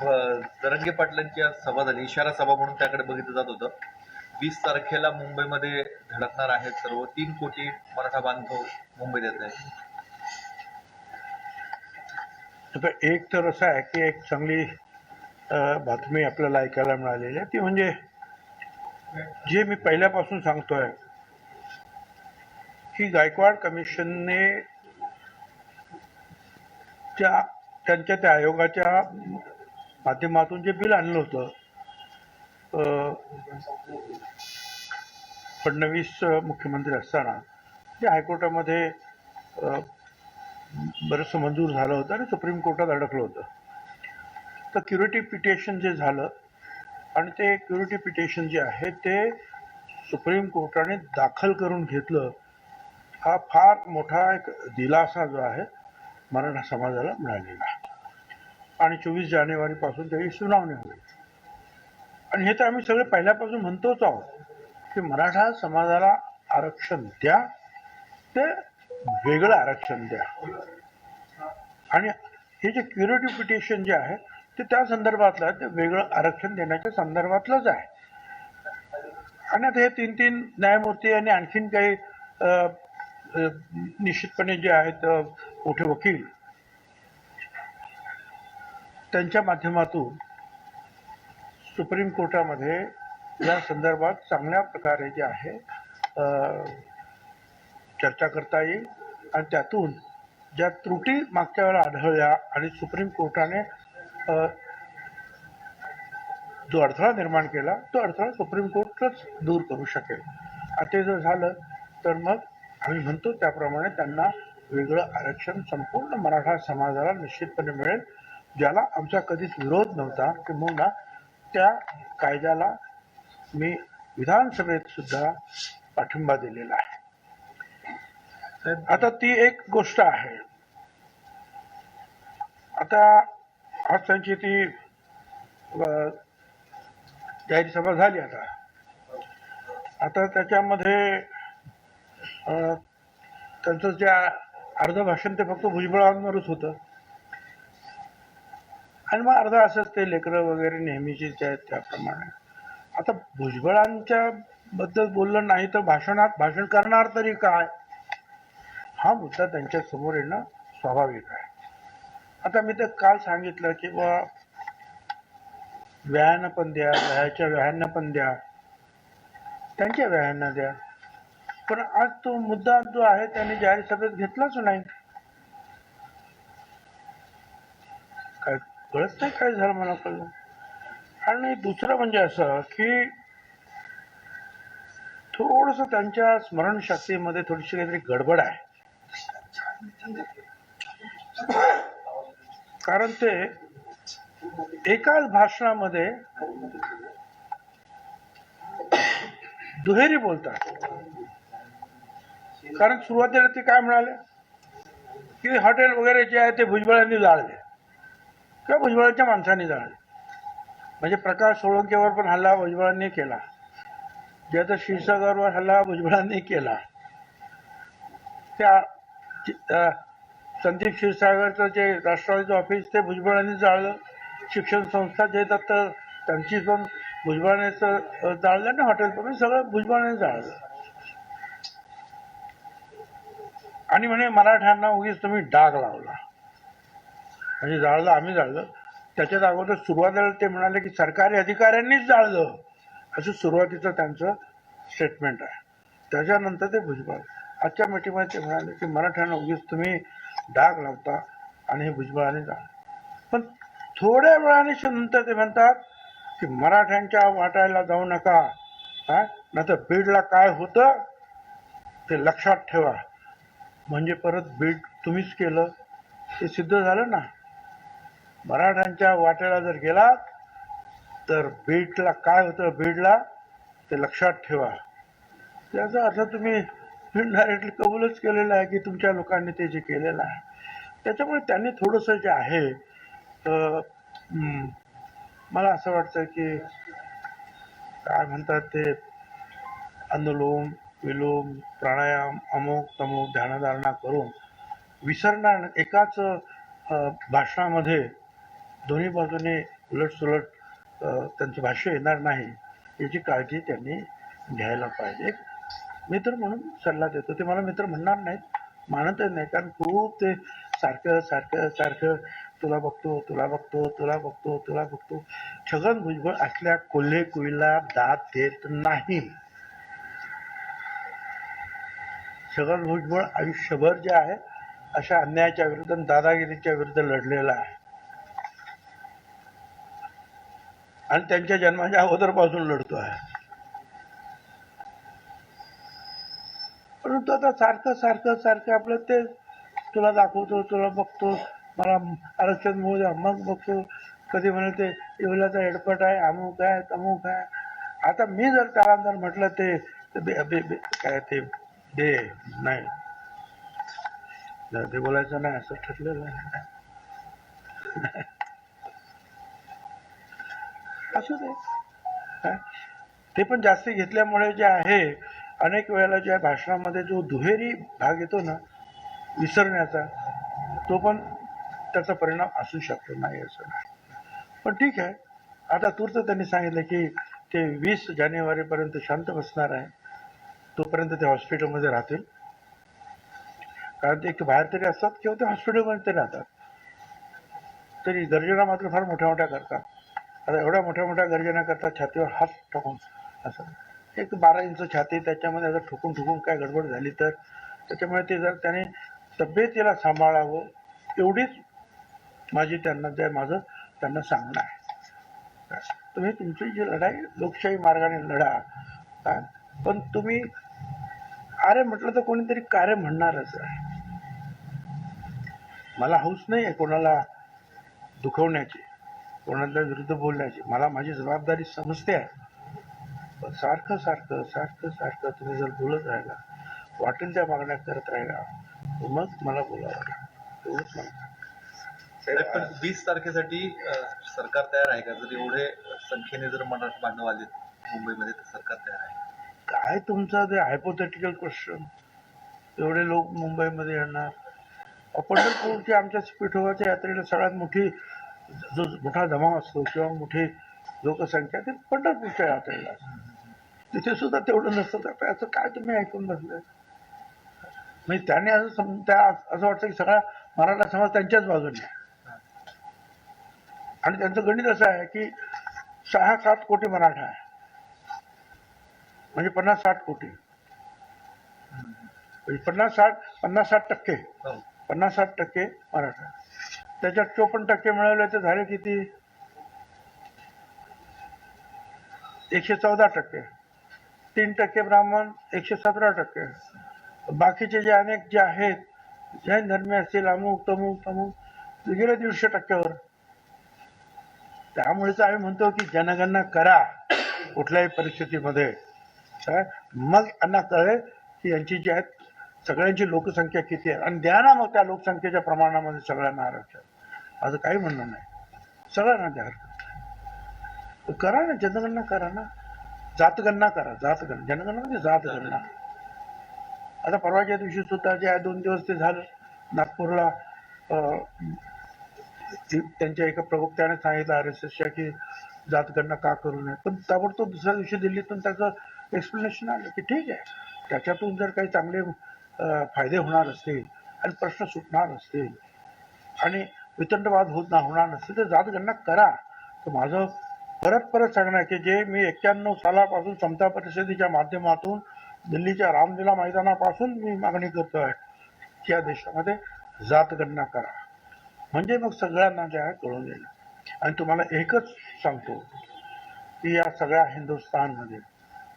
दरंगे पाटलांच्या पाटलांची आज सभा झाली. इशारा सभा म्हणून त्याकडे बघितलं जात होतं. वीस तारखेला मुंबईमध्ये धडकणार आहेत सर्व. तीन कोटी मराठा बांधव मुंबईत येत आहेत. आता एक तर असं आहे की एक चांगली बातमी आपल्याला ऐकायला मिळालेली आहे. ती म्हणजे जे मी पहिल्यापासून सांगतोय की गायकवाड कमिशनने त्या त्यांच्या त्या आयोगाच्या माध्यमातून जे बिल आणलं होतं फडणवीस मुख्यमंत्री असताना ते हायकोर्टामध्ये अ, बरंचसं मंजूर झालं होतं आणि सुप्रीम कोर्टात अडकलं होतं. तर क्युरिटी पिटिशन जे झालं आणि ते क्युरिटी पिटिशन जे आहे ते सुप्रीम कोर्टाने दाखल करून घेतलं हा फार मोठा एक दिलासा जो आहे मराठा समाजाला मिळालेला. आहे आणि चोवीस जानेवारीपासून त्याची सुनावणी होईल. आणि हे तर आम्ही सगळे पहिल्यापासून म्हणतोच आहोत की मराठा समाजाला आरक्षण द्या ते वेगळं आरक्षण द्या. आणि हे जे क्युरेटिव्ह पिटिशन जे आहे ते त्या संदर्भातलं आहे, ते वेगळं आरक्षण देण्याच्या संदर्भातलंच आहे. आणि आता हे तीन तीन न्यायमूर्ती आणि आणखीन काही निश्चितपणे जे आहेत मोठे वकील त्यांच्या माध्यमातून सुप्रीम कोर्टामध्ये या संदर्भात चांगल्या प्रकारे जे आहे चर्चा करता येईल. आणि त्यातून ज्या त्रुटी मागच्या वेळेला आढळल्या आणि सुप्रीम कोर्टाने जो अडथळा निर्माण केला तो अडथळा सुप्रीम कोर्टच दूर करू शकेल. आता ते जर झालं तर मग आम्ही म्हणतो त्याप्रमाणे त्यांना वेगळं आरक्षण संपूर्ण मराठा समाजाला निश्चितपणे मिळेल. ज्याला आमचा कधीच विरोध नव्हता किंबहुना त्या कायद्याला मी विधानसभेत सुद्धा पाठिंबा दिलेला आहे. आता ती एक गोष्ट आहे. आता आज त्यांची ती जाहीर सभा झाली आता. आता त्याच्यामध्ये त्यांचं जे अर्ध भाषण ते फक्त भुजबळांवरच होतं. आणि मग अर्धा असंच ते लेकरं वगैरे नेहमीचे आहेत त्याप्रमाणे. आता भुजबळांच्या बद्दल बोललं नाही तर भाषणात भाषण करणार तरी काय? हा मुद्दा त्यांच्यासमोर येणं स्वाभाविक आहे. आता मी तर काल सांगितलं की बा व्यायानं पण द्या व्यायाच्या व्यायांना पण द्या त्यांच्या व्यायांना द्या. पण आज तो मुद्दा जो आहे त्याने जाहीर सभेत घेतलाच नाही काय कळत नाही काय झालं मला कळलं आणि दुसरं म्हणजे असं की थोडस त्यांच्या स्मरणशक्तीमध्ये थोडीशी काहीतरी गडबड आहे. कारण ते एकाच भाषणामध्ये दुहेरी बोलतात. कारण सुरुवातीला ते काय म्हणाले? की हॉटेल वगैरे जे आहे ते भुजबळांनी जाळले. किंवा भुजबळाच्या माणसाने जाळले म्हणजे प्रकाश सोळंकेवर पण हल्ला भुजबळांनी केला. ज्याचा क्षीरसागरवर हल्ला भुजबळांनी केला. त्या संदीप क्षीरसागरचं जे राष्ट्रवादीचं ऑफिस ते भुजबळांनी जाळलं. शिक्षण संस्था जे येतात तर त्यांची पण भुजबळानेच जाळलं ना हॉटेल पण सगळं भुजबळाने जाळलं. आणि म्हणे मराठ्यांना उगीच तुम्ही डाग लावला. म्हणजे जाळलं आम्ही जाळलं. त्याच्यात अगोदर सुरुवातीला ते म्हणाले की सरकारी अधिकाऱ्यांनीच जाळलं. असं सुरुवातीचं त्यांचं स्टेटमेंट आहे. त्याच्यानंतर ते भुजबळ. आजच्या मिटिंगमध्ये ते म्हणाले की मराठ्यांना उगीच तुम्ही डाग लावता आणि हे भुजबळाने जाळलं. पण थोड्या वेळाने नंतर ते म्हणतात की मराठ्यांच्या वाटायला जाऊ नका. हा? नाहीतर बीडला काय होतं ते लक्षात ठेवा. म्हणजे परत बीड तुम्हीच केलं. ते सिद्ध झालं ना? मराठ्यांच्या वाट्याला जर गेलात तर बीडला काय होतं बीडला ते लक्षात ठेवा. त्याचा अर्थ तुम्ही डायरेक्टली कबूलच केलेलं आहे की तुमच्या लोकांनी ते जे केलेलं आहे. त्याच्यामुळे त्यांनी थोडंसं जे आहे मला असं वाटतं की काय म्हणतात ते अनुलोम विलोम प्राणायाम अमुक तमुक ध्यानधारणा करून विसरणार एकाच भाषणामध्ये दोन्ही बाजूने उलट सुलट त्यांचं भाष्य येणार नाही याची काळजी त्यांनी घ्यायला पाहिजे. मित्र म्हणून सल्ला देतो. ते मला मित्र म्हणणार नाहीत मानतच नाही कारण खूप ते सारखं सारखं सारखं तुला बघतो तुला बघतो तुला बघतो तुला बघतो. छगन भुजबळ असल्या कोल्हे कुईला दाद देत नाही. छगन भुजबळ आयुष्यभर जे आहे अशा अन्यायाच्या विरुद्ध दादागिरीच्या विरुद्ध लढलेला आहे. आणि त्यांच्या जन्माच्या अगोदरपासून लढतो आहे. परंतु आता सारखं सारखं सारखं आपलं ते तुला दाखवतो तुला बघतो मला आरक्षण मिळू द्या मग बघतो. कधी म्हणे ते येवल्याचा हेडपट आहे अमुक आहे तमुक आहे. आता मी जर त्याला जर म्हटलं ते काय ते दे नाही. नाही, ते बोलायचं नाही असं ठरलेलं आहे. असू दे काय? ते पण जास्ती घेतल्यामुळे जे आहे अनेक वेळेला ज्या भाषणामध्ये जो दुहेरी भाग येतो ना विसरण्याचा तो पण त्याचा परिणाम असू शकतो नाही असं नाही. पण ठीक आहे. आता तूर्त त्यांनी सांगितलं की ते वीस जानेवारीपर्यंत शांत बसणार आहे. तोपर्यंत ते हॉस्पिटलमध्ये राहतील. कारण ते एक बाहेर तरी असतात किंवा ते हॉस्पिटलमध्ये तरी राहतात. तरी गर्जना मात्र फार मोठ्या मोठ्या करतात. आता एवढ्या मोठ्या मोठ्या गर्जना करता छातीवर हात टाकून. असं. एक बारा इंच छाती त्याच्यामध्ये जर ठुकून ठुकून काय गडबड झाली तर त्याच्यामुळे ते जर त्याने तब्येतीला सांभाळावं एवढीच माझी त्यांना जे माझं त्यांना सांगणं आहे. तुम्ही तुमची जी लढाई लोकशाही मार्गाने लढा. काय? पण तुम्ही अरे म्हटलं तर कोणीतरी कार्य म्हणणारच आहे. मला हौस नाही आहे कोणाला दुखवण्याची. कोणाच्या विरुद्ध बोलण्याची. मला माझी जबाबदारी समजते आहे. पण सारखं सारखं सारखं सारखं तुम्ही जर बोलत राहिला वाटेल त्या मागण्या करत राहिला तर मग मला बोलावं लागेल. एवढंच मला पण वीस तारखेसाठी सरकार तयार आहे का? जर एवढे संख्येने जर मराठा बांधव आले मुंबईमध्ये तर सरकार तयार आहे. काय तुमचं ते हायपोथेटिकल क्वेश्चन एवढे लोक मुंबईमध्ये येणार. पंढरपूरची आमच्या पिठोबाच्या यात्रेला सगळ्यात मोठी जो मोठा जमाव असतो किंवा मोठी लोकसंख्या ती पंढरपूरच्या यात्रेला. तिथे सुद्धा तेवढं नसतं. तर असं काय तुम्ही ऐकून बसले? म्हणजे त्याने असं सम त्या असं वाटतं की सगळा मराठा समाज त्यांच्याच बाजूने. आणि त्यांचं गणित असं आहे की सहा सात कोटी मराठा आहे. म्हणजे पन्नास साठ कोटी. म्हणजे पन्नास साठ पन्नास साठ टक्के. हो. पन्नास साठ टक्के मराठा त्याच्यात चोपन्न टक्के मिळवले तर झाले किती? एकशे चौदा टक्के. तीन टक्के ब्राह्मण एकशे सतरा टक्के. बाकीचे जे अनेक जे आहेत जैन धर्मी असतील अमुक तमुक तमुक गेले दीडशे टक्क्यावर. त्यामुळेच आम्ही म्हणतो की जनगणना करा कुठल्याही परिस्थितीमध्ये. काय? मग यांना कळेल की यांची जी आहेत सगळ्यांची लोकसंख्या किती आहे? आणि द्या ना मग त्या लोकसंख्येच्या प्रमाणामध्ये सगळ्यांना आरक्षण. असं काही म्हणणं नाही. सगळ्यांना द्या हरकत करा ना जनगणना करा ना. जातगणना करा जातगणना. जनगणना म्हणजे जातगणना. आता परवाच्या दिवशी सुद्धा जे आहे दोन दिवस ते झालं. नागपूरला त्यांच्या एका प्रवक्त्याने सांगितलं आर एस एसच्या की जातगणना का करू नये. पण ताबडतोब दुसऱ्या दिवशी दिल्लीतून त्याचं एक्सप्लेनेशन आलं की ठीक आहे. त्याच्यातून जर काही चांगले फायदे होणार असतील आणि प्रश्न सुटणार असतील आणि वितंडवाद होत ना होणार नसतील तर जातगणना करा. तर माझं परत परत सांगणं आहे की जे मी एक्क्याण्णव सालापासून समता परिषदेच्या माध्यमातून दिल्लीच्या रामलीला मैदानापासून मी मागणी करतो आहे. त्या या देशामध्ये जातगणना करा. म्हणजे मग सगळ्यांना जे आहे कळून येईल. आणि तुम्हाला एकच सांगतो की या सगळ्या हिंदुस्थानमध्ये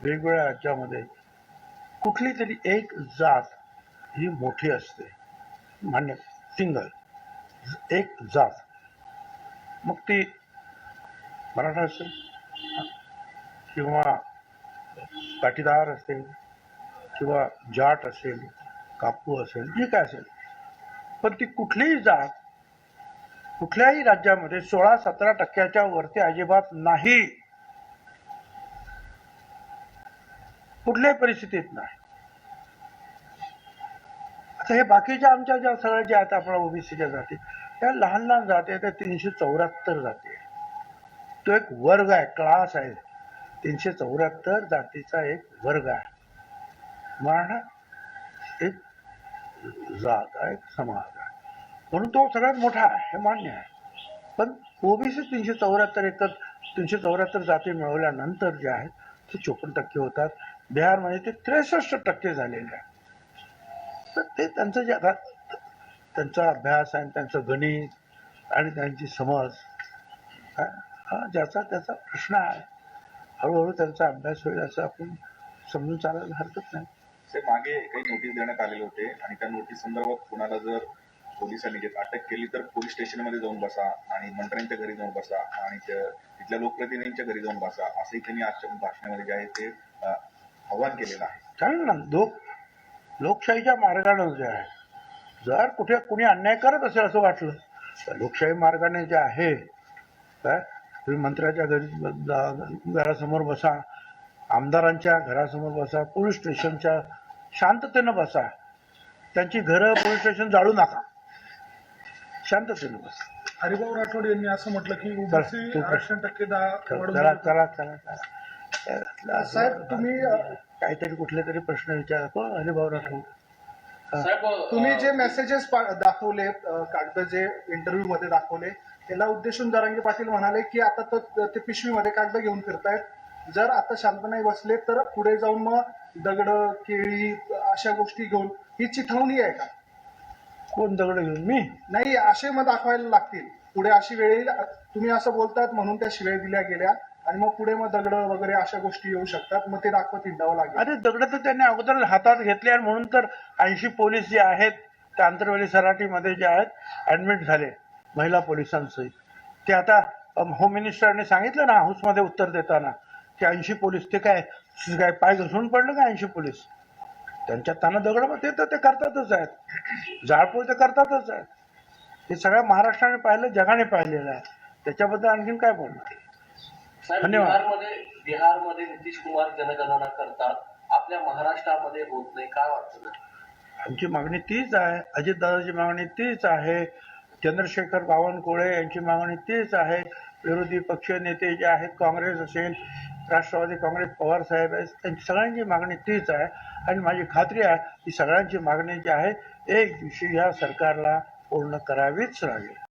वेगवेगळ्या राज्यामध्ये कुठली तरी एक जात ही मोठी असते. मान्य सिंगल. एक जात. मग ती मराठा असेल. किंवा पाटीदार असेल किंवा जाट असेल कापू असेल जे काय असेल. पण ती कुठलीही जात कुठल्याही राज्यामध्ये सोळा सतरा टक्क्याच्या वरती अजिबात नाही. कुठल्याही परिस्थितीत नाही. तर हे बाकीच्या आमच्या ज्या सगळ्या ज्या आहेत आपल्या ओबीसीच्या जाती त्या लहान लहान जाती आहेत त्या तीनशे चौऱ्याहत्तर जाती आहे तो एक वर्ग आहे क्लास आहे. तीनशे चौऱ्याहत्तर जातीचा एक वर्ग आहे. मराठा एक जात आहे एक समाज आहे. म्हणून तो सगळ्यात मोठा आहे हे मान्य आहे. पण ओबीसी तीनशे चौऱ्याहत्तर एकच तीनशे चौऱ्याहत्तर जाती मिळवल्यानंतर जे आहेत ते चोपन्न टक्के होतात. बिहारमध्ये ते त्रेसष्ट टक्के झालेले आहे तर ते त्यांचं जे आता त्यांचा अभ्यास आणि त्यांचं गणित आणि त्यांची समज हा ज्याचा त्याचा प्रश्न आहे. हळूहळू त्यांचा अभ्यास होईल असं आपण समजून चालायला हरकत नाही. ते मागे काही नोटीस देण्यात आलेले होते आणि त्या नोटीस संदर्भात कुणाला जर पोलिसांनी घेत अटक केली तर पोलीस स्टेशनमध्ये जाऊन बसा आणि मंत्र्यांच्या घरी जाऊन बसा आणि तिथल्या लोकप्रतिनिधींच्या घरी जाऊन बसा. असंही त्यांनी आजच्या भाषणामध्ये जे आहे ते आव्हान केलेलं आहे. चालेल ना. लोक लोकशाहीच्या मार्गाने जे आहे जर कुठे कुणी अन्याय करत असेल असं वाटलं तर लोकशाही मार्गाने जे आहे काय तुम्ही मंत्र्याच्या घरी घरासमोर बसा आमदारांच्या घरासमोर बसा पोलीस स्टेशनच्या शांततेनं बसा. त्यांची घरं पोलीस स्टेशन जाळू नका. शांततेनं बसा. हरिभाऊ राठोड यांनी असं म्हटलं की. चला चला चला. साहेब तुम्ही काहीतरी कुठले तरी प्रश्न विचारा. कोण? हरिभाऊ राठोड. तुम्ही जे मेसेजेस दाखवले कागद जे इंटरव्ह्यू मध्ये दाखवले त्याला उद्देशून जरांगे पाटील म्हणाले की आता तर ते पिशवीमध्ये कागद घेऊन फिरतायत. जर आता शांत नाही बसले तर पुढे जाऊन मग दगड केळी अशा गोष्टी घेऊन ही चिथावणी आहे का? कोण दगड घेऊन? मी? नाही असे मग दाखवायला लागतील. पुढे अशी वेळ येईल तुम्ही असं बोलतात म्हणून त्या शिव्या दिल्या गेल्या. आणि मग पुढे मग दगड वगैरे अशा गोष्टी येऊ शकतात. मग ते दाखवत हिंडावं लागेल. अरे दगड तर त्यांनी अगोदर हातात घेतले आणि म्हणून तर ऐंशी पोलीस जे आहेत ते आंतरवेली सराटीमध्ये जे आहेत ऍडमिट झाले महिला पोलिसांसहित ते आता होम मिनिस्टरने सांगितलं ना हाऊसमध्ये उत्तर देताना की ऐंशी पोलीस ते काय काय पाय घसरून पडलं का ऐंशी पोलीस? त्यांच्या त्यांना दगड ते तर ते करतातच आहेत. जाळपोळ ते करतातच आहेत. हे सगळ्या महाराष्ट्राने पाहिलं जगाने पाहिलेलं आहे. त्याच्याबद्दल आणखीन काय बोलणार? धन्यवाद. बिहारमध्ये बिहारमध्ये नितीश कुमार जनगणना करतात. आपल्या महाराष्ट्रामध्ये होत नाही. काय वाटतं? आमची मागणी तीच आहे. अजितदादाची मागणी तीच आहे. चंद्रशेखर बावनकुळे यांची मागणी तीच आहे. विरोधी पक्ष नेते जे आहेत काँग्रेस असेल राष्ट्रवादी काँग्रेस पवार साहेब आहेत त्यांची सगळ्यांची मागणी तीच आहे. आणि माझी खात्री आहे की सगळ्यांची मागणी जी आहे एक दिवशी या सरकारला पूर्ण करावीच लागेल.